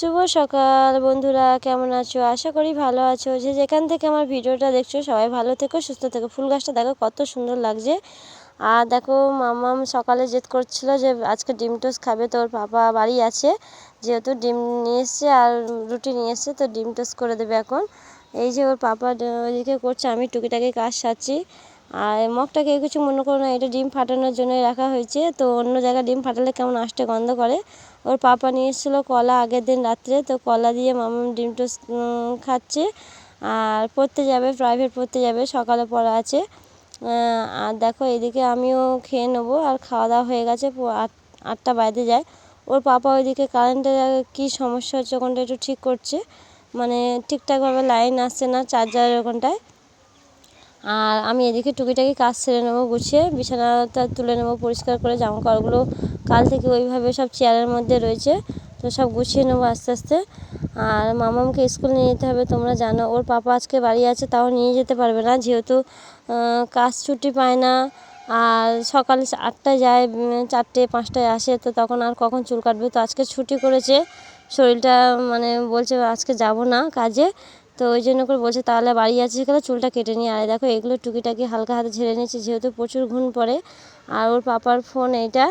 শুভ সকাল বন্ধুরা, কেমন আছো? আশা করি ভালো আছো। যে যেখান থেকে আমার ভিডিওটা দেখছ, সবাই ভালো থেকো, সুস্থ থেকো। ফুল গাছটা দেখো, কত সুন্দর লাগছে। আর দেখো, মামাম সকালে জেদ করছিল যে, আজকে ডিম টোস্ট খাবে তোর পাপা বাড়ি আছে। যেহেতু ডিম নিয়ে এসছে আর রুটি নিয়ে এসছে, তো ডিম টোস্ট করে দেবে এখন। এই যে ওর পাপা, ওইদিকে করছে, আমি টুকিটাকি কাজ সারছি। আর মগটা কেউ কিছু মনে করো না, এটা ডিম ফাটানোর জন্য রাখা হয়েছে। তো অন্য জায়গায় ডিম ফাটালে কেমন আষ্টে গন্ধ করে? ওর পাপা নিয়ে এসেছিল কলা আগের দিন রাত্রে, তো কলা দিয়ে মামা ডিম টোস্ট খাচ্ছে। আর পড়তে যাবে প্রাইভেট পড়তে যাবে, সকালে পড়া আছে। আর দেখো এদিকে আমিও খেয়ে নেব, আর খাওয়া দাওয়া হয়ে গেছে আট, আটটা বাজতে যায়। ওর পাপা ওইদিকে কারেন্টের কী সমস্যা হচ্ছে ওখানটা একটু ঠিক করছে। মানে ঠিকঠাকভাবে লাইন আসছে না চার্জার ওখানটায়। আর আমি এদিকে টুকিটাকি কাজ সেরে নেব গুছিয়ে, বিছানাটা তুলে নেব, পরিষ্কার করে জামা কাপড়গুলো কাল থেকে ওইভাবে সব চেয়ারের মধ্যে রয়েছে, তো সব গুছিয়ে নেব আস্তে আস্তে। আর মামামকে স্কুল নিয়ে যেতে হবে, তোমরা জানো, ওর পাপা আজকে বাড়ি আছে, তাও নিয়ে যেতে পারবে না, যেহেতু কাজ ছুটি পায় না, আর সকাল আটটায় যায় চারটে, পাঁচটায় আসে, তো তখন আর কখন চুল কাটবে, তো আজকে ছুটি করেছে, শরীরটা মানে বলছে আজকে যাব না কাজে তো ওই জন্য করে বলছে, তাহলে বাড়ি আছে সেখানে চুলটা কেটে নিয়ে আর দেখো, এগুলো টুকিটাকি হালকা হাতে ঝেড়ে নিয়েছি, যেহেতু প্রচুর ঘুম পড়ে। আর ওর পাপার ফোন এইটা।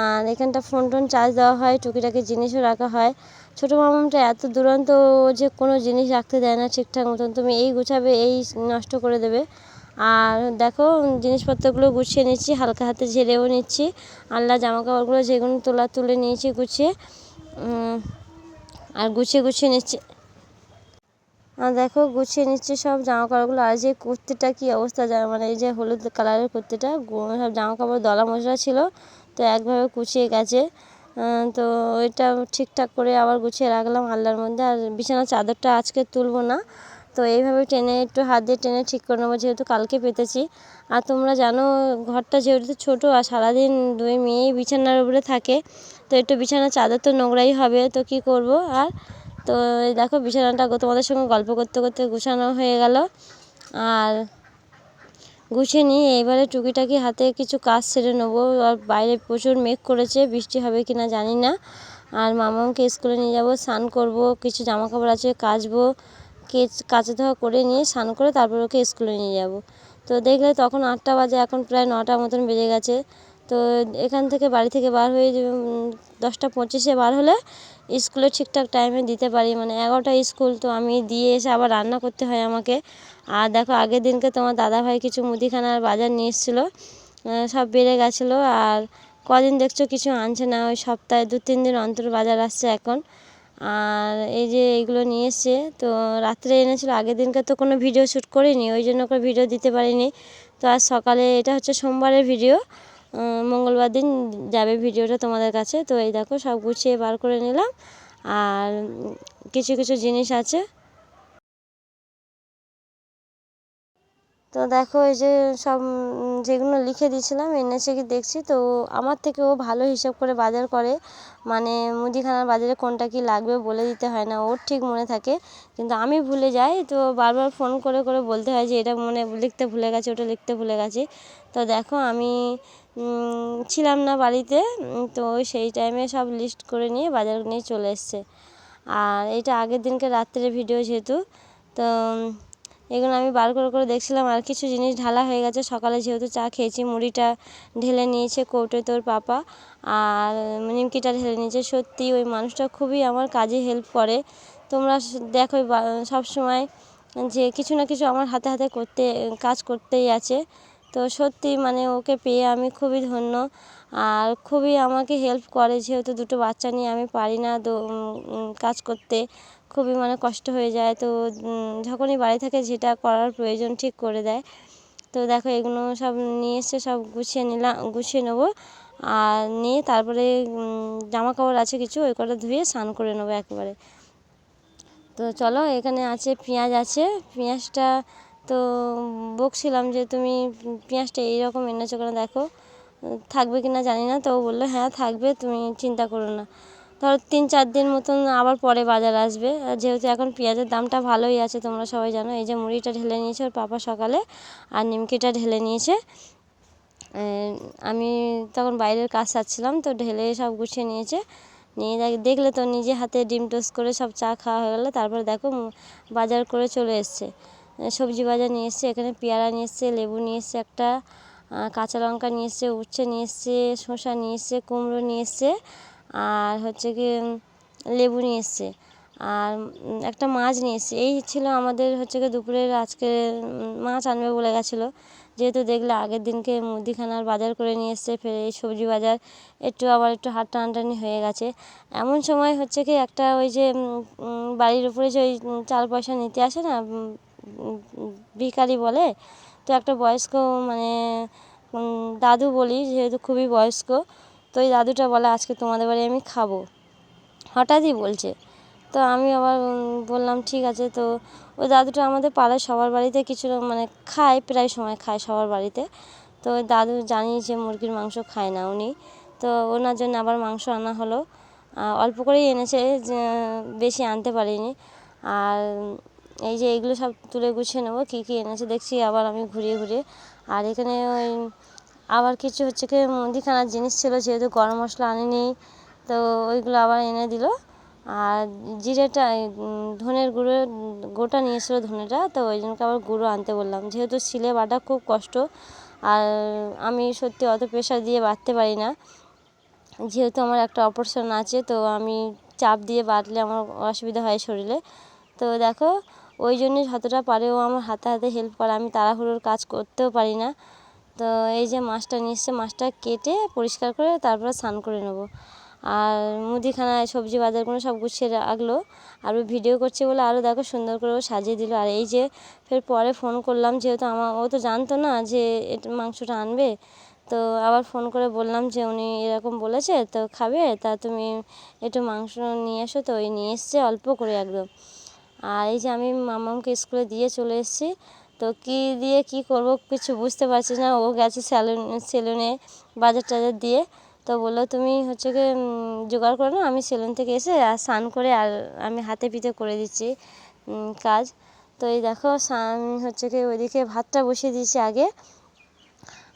আর এখানটা ফোন টোন চার্জ দেওয়া হয়, টুকিটাকি জিনিসও রাখা হয়। ছোটো মামাটা এত দুরন্ত যে কোনো জিনিস রাখতে দেয় না ঠিকঠাক মতন। তুমি এই গুছাবে, এই নষ্ট করে দেবে। আর দেখো, জিনিসপত্রগুলো গুছিয়ে নিচ্ছি, হালকা হাতে ঝেড়েও নিচ্ছি। আল্লাহ জামা কাপড়গুলো যেগুলো তোলা তুলে নিয়েছি গুছিয়ে। আর গুছিয়ে গুছিয়ে নিচ্ছি। দেখো, গুছিয়ে নিচ্ছে সব জামা কাপড়গুলো আর যে কুর্তিটা কী অবস্থা যায় মানে এই যে হলুদ কালারের কুর্তিটা সব জামা কাপড় দলা মশলা ছিল, তো একভাবে কুচিয়ে গেছে। তো ওইটা ঠিকঠাক করে আবার গুছিয়ে রাখলাম আল্লার মধ্যে। আর বিছানার চাদরটা আজকে তুলবো না। তো এইভাবে টেনে, একটু হাত দিয়ে টেনে ঠিক করে নেব, যেহেতু কালকে পেতেছি। আর তোমরা জানো, ঘরটা যেহেতু ছোটো, আর সারাদিন দুই মেয়েই বিছানার উপরে থাকে, তো একটু বিছানার চাদর তো নোংরাই হবে, তো কী করব? আর তো দেখো বিছানাটা তোমাদের সঙ্গে গল্প করতে করতে গুছানো হয়ে গেল। আর গুছিয়ে নিয়ে এবারে টুকিটাকি হাতে কিছু কাজ সেরে নেব। আর বাইরে প্রচুর মেঘ করেছে, বৃষ্টি হবে কি না জানি না। আর মামাকে স্কুলে নিয়ে যাব, স্নান করব, কিছু জামা কাপড় আছে কাচবো, কেচ কাচা ধোয়া করে নিয়ে স্নান করে তারপর ওকে স্কুলে নিয়ে যাব। তো দেখলে তখন আটটা বাজে, এখন প্রায় নটা মতন বেজে গেছে। তো এখান থেকে বাড়ি থেকে বার হয়ে দশটা পঁচিশে বার হলে স্কুলে ঠিকঠাক টাইমে দিতে পারি। মানে এগারোটা স্কুল, তো আমি দিয়ে এসে আবার রান্না করতে হয় আমাকে। আর দেখো, আগের দিনকে তোমার দাদাভাই কিছু মুদিখানার বাজার নিয়ে এসেছিল সব বেড়ে গেছিল। আর কদিন দেখছ কিছু আনছে না, ওই সপ্তাহে দু, তিন দিন অন্তর বাজার আসছে এখন। আর এই যে এইগুলো নিয়ে এসছে, তো রাত্রে এনেছিলো, আগের দিনকে তো কোনো ভিডিও শ্যুট করিনি, ওই জন্য করে ভিডিও দিতে পারিনি। তো আজ সকালে, এটা হচ্ছে সোমবারের ভিডিও মঙ্গলবার দিন যাবে ভিডিওটা তোমাদের কাছে। তো এই দেখো, সব গুছিয়ে বার করে নিলাম। আর কিছু কিছু জিনিস আছে। তো দেখো, এই যে সব যেগুলো লিখে দিয়েছিলাম, এনেছে কি দেখছি? তো আমার থেকে ও ভালো হিসাব করে বাজার করে। মানে মুদিখানার বাজারে কোনটা কি লাগবে বলে দিতে হয় না, ওর ঠিক মনে থাকে। কিন্তু আমি ভুলে যাই, তো বারবার ফোন করে করে বলতে হয় যে, এটা মনে লিখতে ভুলে গেছে, ওটা লিখতে ভুলে গেছি। তো দেখো, আমি ছিলাম না বাড়িতে তো সেই টাইমে সব লিস্ট করে নিয়ে বাজার নিয়ে চলে এসছে। আর এটা আগের দিনকে রাত্রে ভিডিও যেহেতু, তো এগুলো আমি বার করে করে দেখছিলাম। আর কিছু জিনিস ঢালা হয়ে গেছে। সকালে যেহেতু চা খেয়েছি, মুড়িটা ঢেলে নিয়েছে কৌটোয় তোর পাপা। আর নিমকিটা ঢেলে নিয়েছে। সত্যি ওই মানুষটা খুবই আমার কাজে হেল্প করে। তোমরা দেখো সব সময় যে কিছু না কিছু আমার হাতে হাতে করতে, কাজ করতেই আছে। তো সত্যি মানে ওকে পেয়ে আমি খুবই ধন্য। আর খুবই আমাকে হেল্প করে যেহেতু দুটো বাচ্চা নিয়ে আমি পারি না কাজ করতে। খুবই মানে কষ্ট হয়ে যায়। তো যখনই বাড়ি থাকে যেটা করার প্রয়োজন ঠিক করে দেয়। তো দেখো এগুলো সব নিয়ে এসে সব গুছিয়ে নিলাম গুছিয়ে নেব। আর নিয়ে তারপরে জামা কাপড় আছে কিছু ওই কটা ধুয়ে স্নান করে নেব একবারে। তো চলো এখানে আছে, পেঁয়াজ আছে। পেঁয়াজটা তো বকছিলাম যে তুমি পেঁয়াজটা এইরকম এনেছো কেন? দেখো, থাকবে কি না জানি না তো ও বলল হ্যাঁ থাকবে, তুমি চিন্তা করো না। ধরো তিন চার দিন মতন আবার পরে বাজার আসবে। আর যেহেতু এখন পেঁয়াজের দামটা ভালোই আছে, তোমরা সবাই জানো, এই যে মুড়িটা ঢেলে নিয়েছে ওর পাপা সকালে, আর নিমকিটা ঢেলে নিয়েছে। আমি তখন বাইরের কাজ সারছিলাম, তো ঢেলে সব গুছিয়ে নিয়েছে। নিয়ে দেখ- দেখলে তো নিজে হাতে ডিম টোস্ট করে সব চা খাওয়া হয়ে গেলো, তারপরে দেখো, বাজার করে চলে এসছে। সবজি বাজার নিয়ে এসছে, এখানে পেয়ারা নিয়ে এসছে, লেবু নিয়ে এসছে একটা কাঁচা লঙ্কা নিয়ে এসছে, উচ্ছে নিয়ে এসছে, শসা নিয়ে এসছে, কুমড়ো নিয়ে এসছে, আর হচ্ছে কি লেবু নিয়ে এসছে, আর একটা মাছ নিয়ে এসছে। এই ছিল আমাদের হচ্ছে কি দুপুরের আজকে মাছ আনবে বলে গেছিল। যেহেতু দেখলে আগের দিনকে মুদিখানার বাজার করে নিয়ে এসছে, ফের এই সবজি বাজার একটু আবার একটু হাট টানাটানি হয়ে গেছে। এমন সময় হচ্ছে কি একটা ওই যে বাড়ির উপরে যে ওই চার পয়সা নিতে আসে না ভিখারি বলে, তো একটা বয়স্ক মানে দাদু বলি, যেহেতু খুবই বয়স্ক, তো ওই দাদুটা বলে, আজকে তোমাদের বাড়ি আমি খাব। হঠাৎই বলছে। তো আমি আবার বললাম, ঠিক আছে। তো ওই দাদুটা আমাদের পাড়ায় সবার বাড়িতে কিছু মানে খায়, প্রায় সময় খায় সবার বাড়িতে। তো ওই দাদু জানি যে মুরগির মাংস খায় না উনি। তো ওনার জন্য আবার মাংস আনা হলো। অল্প করেই এনেছে বেশি আনতে পারিনি। আর এই যে এইগুলো সব তুলে গুছিয়ে নেব, কী কী এনেছে দেখছি, আবার আমি ঘুরিয়ে ঘুরিয়ে। আর এখানে ওই আবার কিছু হচ্ছে কি, মুদিখানার জিনিস ছিল, যেহেতু গরম মশলা আনেনি, তো ওইগুলো আবার এনে দিল। আর জিরেটা ধনের গুঁড়ো, গোটা নিয়ে এসেছিল ধনেটা, তো ওই জন্যকে আবার গুঁড়ো আনতে বললাম। যেহেতু শিলে বাটা খুব কষ্ট, আর আমি সত্যি অত প্রেশার দিয়ে বাটতে পারি না। যেহেতু আমার একটা অপারেশন আছে, তো আমি চাপ দিয়ে বাটলে আমার অসুবিধা হয় শরীরে। তো দেখো, ওই জন্যই যতটা পারে ও আমার হাতে হাতে হেল্প করে। আমি তাড়াহুড়োর কাজ করতেও পারি না। তো এই যে মাছটা নিয়ে এসছে, মাছটা কেটে পরিষ্কার করে তারপরে স্নান করে নেব। আর মুদিখানায় সবজি বাজারগুলো সব গুছিয়ে রাখল। আর ও ভিডিও করছে বলে আরও দেখো সুন্দর করে ও সাজিয়ে দিল। আর এই যে ফের পরে ফোন করলাম, যেহেতু আমার ও তো জানতো না যে এটা, মাংসটা আনবে। তো আবার ফোন করে বললাম যে উনি এরকম বলেছে, তো খাবে? তা তুমি একটু মাংস নিয়ে এসো। তো ওই নিয়ে এসছে অল্প করে একদম। আর এই যে আমি মামামকে স্কুলে দিয়ে চলে এসেছি, তো কী দিয়ে কি করব কিছু বুঝতে পারছি না। ও গেছে স্যালুন, সেলুনে বাজার টাজার দিয়ে, তো বলল, তুমি হচ্ছে কি জোগাড় করে নাও, আমি সেলুন থেকে এসে আর স্নান করে আর আমি হাতে পিঠে করে দিচ্ছি কাজ। তো এই দেখো স্নান হচ্ছে কি ওইদিকে ভাতটা বসিয়ে দিয়েছি আগে,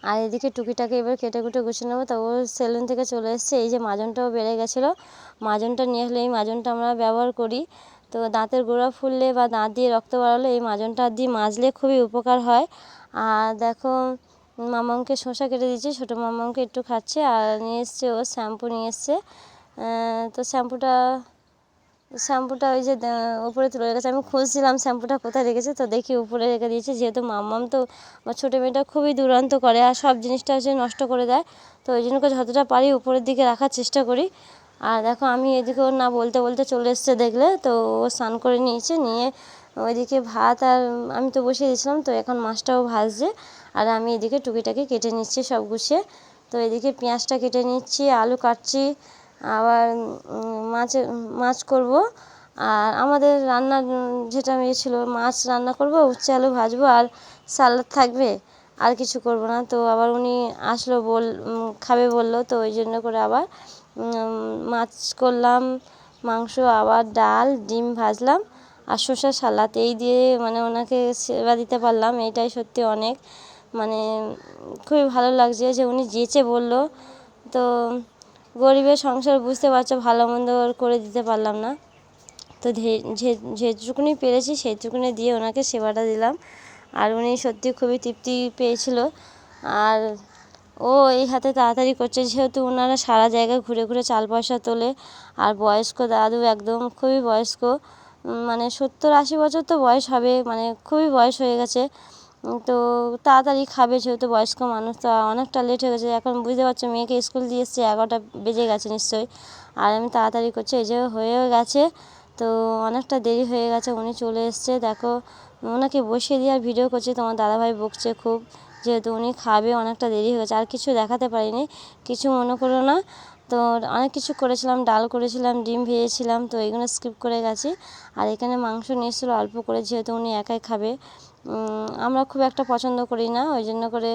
আর এদিকে টুকিটাকে এবার কেটে কুটে গুছিয়ে নেব। তো ও সেলুন থেকে চলে এসেছে, এই যে মাজনটাও বেড়ে গেছিল। মাজনটা নিয়ে আসলে এই মাজনটা আমরা ব্যবহার করি। তো দাঁতের গোড়া ফুললে বা দাঁত দিয়ে রক্ত বাড়ালে এই মাজনটা দিয়ে মাজলে খুবই উপকার হয়। আর দেখো মামাকে শসা কেটে দিয়েছি, ছোটো মামাকে একটু খাচ্ছে, আর নিয়ে এসছে ও শ্যাম্পু নিয়ে এসছে। তো শ্যাম্পুটা শ্যাম্পুটা ওই যে উপরে তুলে রেখেছে। আমি খুঁজছিলাম শ্যাম্পুটা কোথায় রেখেছে, তো দেখি উপরে রেখে দিয়েছে। যেহেতু মাম্মাম তো আমার ছোটো মেয়েটা খুবই দুরান্ত করে, আর সব জিনিসটা হচ্ছে নষ্ট করে দেয়। তো ওই জন্য যতটা পারি উপরের দিকে রাখার চেষ্টা করি। আর দেখো আমি এদিকে ওর না বলতে বলতে চলে এসছে দেখলে, তো ও স্নান করে নিয়েছে, নিয়ে ওইদিকে ভাত আর আমি তো বসিয়ে দিয়েছিলাম, তো এখন মাছটাও ভাজছে। আর আমি এদিকে টুকিটাকি কেটে নিচ্ছি সব গুছিয়ে। তো এদিকে পেঁয়াজটা কেটে নিচ্ছি, আলু কাটছি, আবার মাছে, মাছ করব। আর আমাদের রান্নার যেটা ইয়ে ছিল, মাছ রান্না করব, উচ্ছে আলু ভাজবো আর স্যালাড থাকবে, আর কিছু করব না। তো আবার উনি আসলো বল খাবে বলল, তো ওই জন্য করে আবার মাছ করলাম, মাংস, আবার ডাল, ডিম ভাজলাম আর শসা সালাদ। এই দিয়ে মানে ওনাকে সেবা দিতে পারলাম এইটাই সত্যি অনেক। মানে খুবই ভালো লাগছে যে উনি যেচে বলল। তো গরিবের সংসার বুঝতে পারছ, ভালো মন্দ করে দিতে পারলাম না। তো যেটুকুনি পেরেছি সেইটুকুনি দিয়ে ওনাকে সেবাটা দিলাম। আর উনি সত্যি খুবই তৃপ্তি পেয়েছিল। আর ও এই হাতে তাড়াতাড়ি করছে, যেহেতু ওনারা সারা জায়গায় ঘুরে ঘুরে চাল পয়সা তোলে। আর বয়স্ক দাদু একদম খুবই বয়স্ক মানে সত্তর আশি বছর তো বয়স হবে মানে খুবই বয়স হয়ে গেছে। তো তাড়াতাড়ি খাবে, যেহেতু বয়স্ক মানুষ, তো অনেকটা লেট হয়ে গেছে। এখন বুঝতে পারছ, মেয়েকে স্কুল দিয়ে এসছে, এগারোটা বেজে গেছে নিশ্চয়ই। আর আমি তাড়াতাড়ি করছি, এই যে হয়েও গেছে, তো অনেকটা দেরি হয়ে গেছে, উনি চলে এসছে। দেখো ওনাকে বসিয়ে দিয়ে আর ভিডিও করছে, তোমার দাদাভাই বকছে খুব। যেহেতু উনি খাবে, অনেকটা দেরি হয়ে গেছে, আর কিছু দেখাতে পারিনি, কিছু মনে করো না। তো অনেক কিছু করেছিলাম, ডাল করেছিলাম, ডিম ভেজেছিলাম, তো এইগুলো স্কিপ করে গেছি। আর এখানে মাংস নিয়ে এসেছিল অল্প করে, যেহেতু উনি একাই খাবে। আমরা খুব একটা পছন্দ করি না, ওই জন্য করে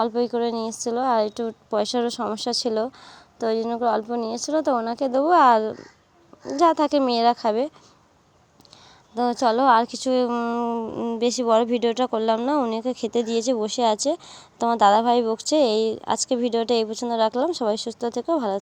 অল্পই করে নিয়ে এসেছিল আর একটু পয়সারও সমস্যা ছিল, তো ওই জন্য করে অল্প নিয়ে এসেছিল তো ওনাকে দেবো, আর যা থাকে মেয়েরা খাবে। তো চলো আর কিছু বেশি বড় ভিডিওটা করলাম না। উনিকে খেতে দিয়েছে, বসে আছে। তোমার দাদাভাই বকছে। এই আজকে ভিডিওটা এই পর্যন্ত রাখলাম। সবাই সুস্থ থেকো, ভালো